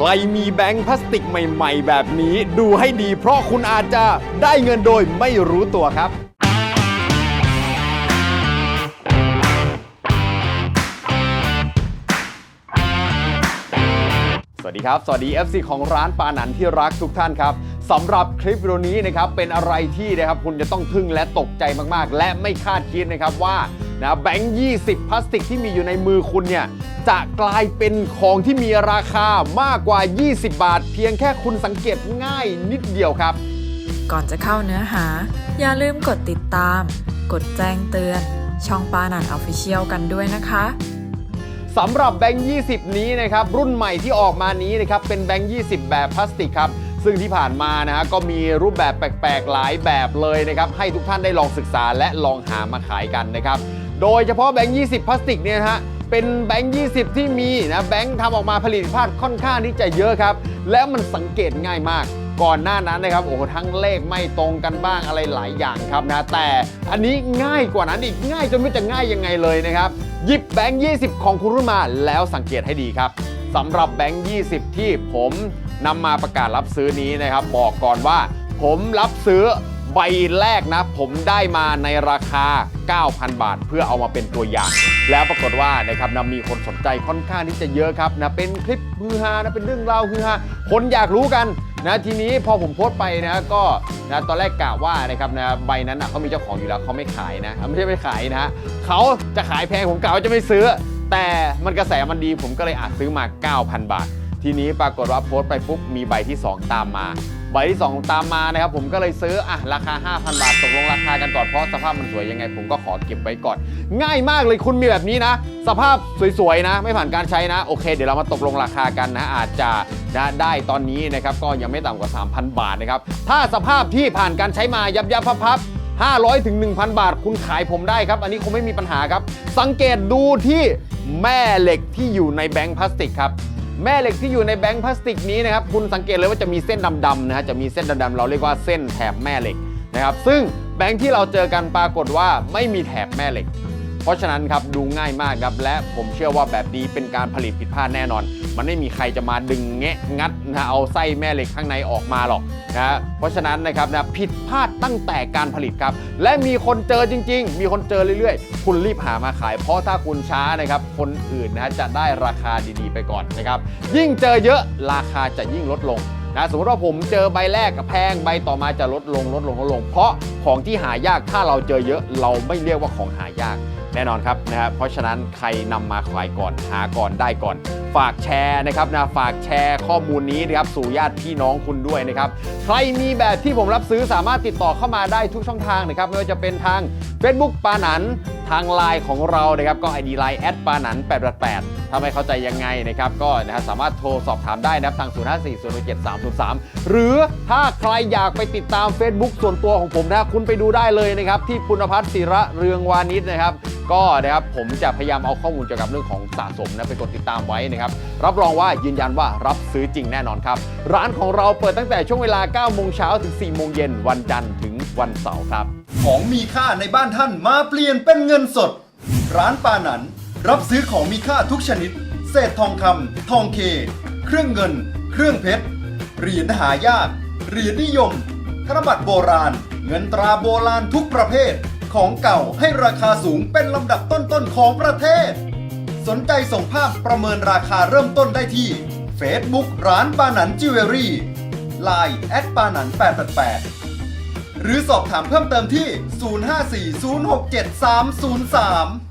ใครมีแบงค์พลาสติกใหม่ๆ แบบนี้ ดูให้ดี เพราะคุณอาจจะได้เงินโดยไม่รู้ตัวครับสวัสดีครับ สวัสดี FC ของร้านปานันที่รักทุกท่านครับสำหรับคลิปวิดีโอนี้นะครับเป็นอะไรที่นะครับคุณจะต้องทึ่งและตกใจมากๆ และไม่คาดคิดนะครับว่านะแบงค์ 20 พลาสติกที่มีอยู่ในมือคุณเนี่ย จะกลายเป็นของที่มีราคามากกว่า 20 บาท เพียงแค่คุณสังเกตง่ายนิดเดียวครับ ก่อนจะเข้าเนื้อหา อย่าลืมกดติดตาม กดแจ้งเตือน ช่องปานันออฟฟิเชียลกันด้วยนะคะสำหรับแบงค์ 20 นี้นะครับ รุ่นใหม่ที่ออกมานี้นะครับ เป็นแบงค์ 20 แบบพลาสติกครับ ซึ่งที่ผ่านมานะฮะก็มีรูปแบบแปลก ๆ หลายแบบเลยนะครับ ให้ทุกท่านได้ลองศึกษาและลองหามาขายกันนะครับ โดยเฉพาะแบงค์ 20 พลาสติกเนี่ยนะฮะ เป็นแบงค์ 20 ที่มีนะแบงค์ทำออกมาผลิตภาพค่อนข้างที่จะเยอะครับ แล้วมันสังเกตง่ายมากก่อนหน้านั้นนะครับโอ้โหทั้งเลขไม่ตรงกันบ้างอะไรหลายอย่างครับนะแต่อันนี้ง่ายกว่านั้นอีกง่ายจนไม่จะง่ายยังไงเลยนะครับหยิบแบงค์20 ของคุณขึ้นมาแล้วสังเกตให้ดีครับสำหรับแบงค์ 20 ที่ผมนำมาประกาศรับซื้อนี้นะครับ บอกก่อนว่า ผมรับซื้อใบแรกนะ ผมได้มาในราคา 9,000 บาท เพื่อเอามาเป็นตัวอย่าง แล้วปรากฏว่านะครับนะมีคนสนใจค่อนข้างที่จะเยอะครับนะเป็นคลิปฮือฮานะเป็นเรื่องราวฮือฮาคนอยากรู้กันนะทีนี้พอผมโพสต์ไปนะก็นะตอนแรกกะว่านะครับนะใบนั้นนะเขามีเจ้าของอยู่แล้วเขาไม่ขายนะไม่ใช่ไม่ขายนะเขาจะขายแพงผมกะว่าจะไม่ซื้อ แต่มันกระแสมันดีผมก็เลยอาจซื้อมา 9,000 บาท ทีนี้ปรากฏว่าโพสต์ไปปุ๊บมีใบที่ 2 ตามมา ใบที่2ตามมานะครับผมก็เลยซื้ออะราคา 5,000 บาทตกลงราคากันก่อนเพราะสภาพมันสวยยังไง ผมก็ขอเก็บไว้ก่อน ง่ายมากเลยคุณมีแบบนี้นะ สภาพสวยๆนะ ไม่ผ่านการใช้นะโอเค เดี๋ยวเรามาตกลงราคากันนะอาจจะนะได้ตอนนี้นะครับก็ยังไม่ต่ำกว่า 3,000 บาทนะครับถ้าสภาพที่ผ่านการใช้มายับยับพับๆ500ถึง1,000 บาท คุณขายผมได้ครับ อันนี้คงไม่มีปัญหาครับ สังเกตดูที่แม่เหล็กที่อยู่ในแบงค์พลาสติกครับ แม่เหล็กที่อยู่ในแบงค์พลาสติกนี้นะครับคุณสังเกตเลยว่าจะมีเส้นดำๆนะฮะจะมีเส้นดำๆเราเรียกว่าเส้นแถบแม่เหล็กนะครับซึ่งแบงค์ที่เราเจอกันปรากฏว่าไม่มีแถบแม่เหล็ก เพราะฉะนั้นครับดูง่ายมากครับและผมเชื่อว่าแบบนี้เป็นการผลิตผิดพลาดแน่นอนมันไม่มีใครจะมาดึงแงะงัดนะเอาไส้แม่เหล็กข้างในออกมาหรอกนะเพราะฉะนั้นนะครับนะผิดพลาดตั้งแต่การผลิตครับ และมีคนเจอจริง ๆ มีคนเจอเรื่อยๆ คุณรีบหามาขาย เพราะถ้าคุณช้านะครับคนอื่นนะฮะจะได้ราคาดีๆไปก่อนนะครับยิ่งเจอเยอะราคาจะยิ่งลดลงนะสมมติว่าผมเจอใบแรกกับแพงใบต่อมาจะลดลงลดลงลดลง เพราะของที่หายากถ้าเราเจอเยอะเราไม่เรียกว่าของหายาก แน่นอนครับนะฮะเพราะฉะนั้นใครนำมาขายก่อนหาก่อนได้ก่อน ฝากแชร์นะครับนะฝากแชร์ข้อมูลนี้นะครับสู่ญาติพี่น้องคุณด้วยนะครับใครมีแบบที่ผมรับซื้อสามารถติดต่อเข้ามาได้ทุกช่องทางนะครับไม่ว่าจะเป็นทาง Facebook ปานัน ทางไลน์ของเรานะครับก็ ID Line แอดปานัน888ถ้าไม่เข้าใจยังไงนะครับก็นะฮะสามารถโทรสอบถามได้นะครับทาง 054 0 7 3 0 3 หรือถ้าใครอยากไปติดตาม Facebook ส่วนตัวของผมนะคุณไปดูได้เลยนะครับที่ปุณพัฒน์ศิระเรืองวานิชนะครับก็นะครับผมจะพยายามเอาข้อมูลเกี่ยวกับเรื่องของสะสมนะไปกดติดตามไว้นะครับ รับรองว่ายืนยันว่ารับซื้อจริงแน่นอนครับ ร้านของเราเปิดตั้งแต่ช่วงเวลา 9 โมงเช้าถึง 4 โมงเย็นวันจันทร์ถึงวันเสาร์ครับ ของมีค่าในบ้านท่านมาเปลี่ยนเป็นเงินสด ร้านปานันรับซื้อของมีค่าทุกชนิด เศษทองคำทองเค เครื่องเงิน เครื่องเพชรเหรียญหายากเหรียญนิยม ธนบัตรโบราณ เงินตราโบราณทุกประเภท ของเก่าให้ราคาสูงเป็นลำดับต้นๆของประเทศ สนใจส่งภาพประเมินราคาเริ่มต้นได้ที่ Facebook ร้านปานันจิวเวลรี่ Line แอดปานัน888 หรือสอบถามเพิ่มเติมที่ 054 067 303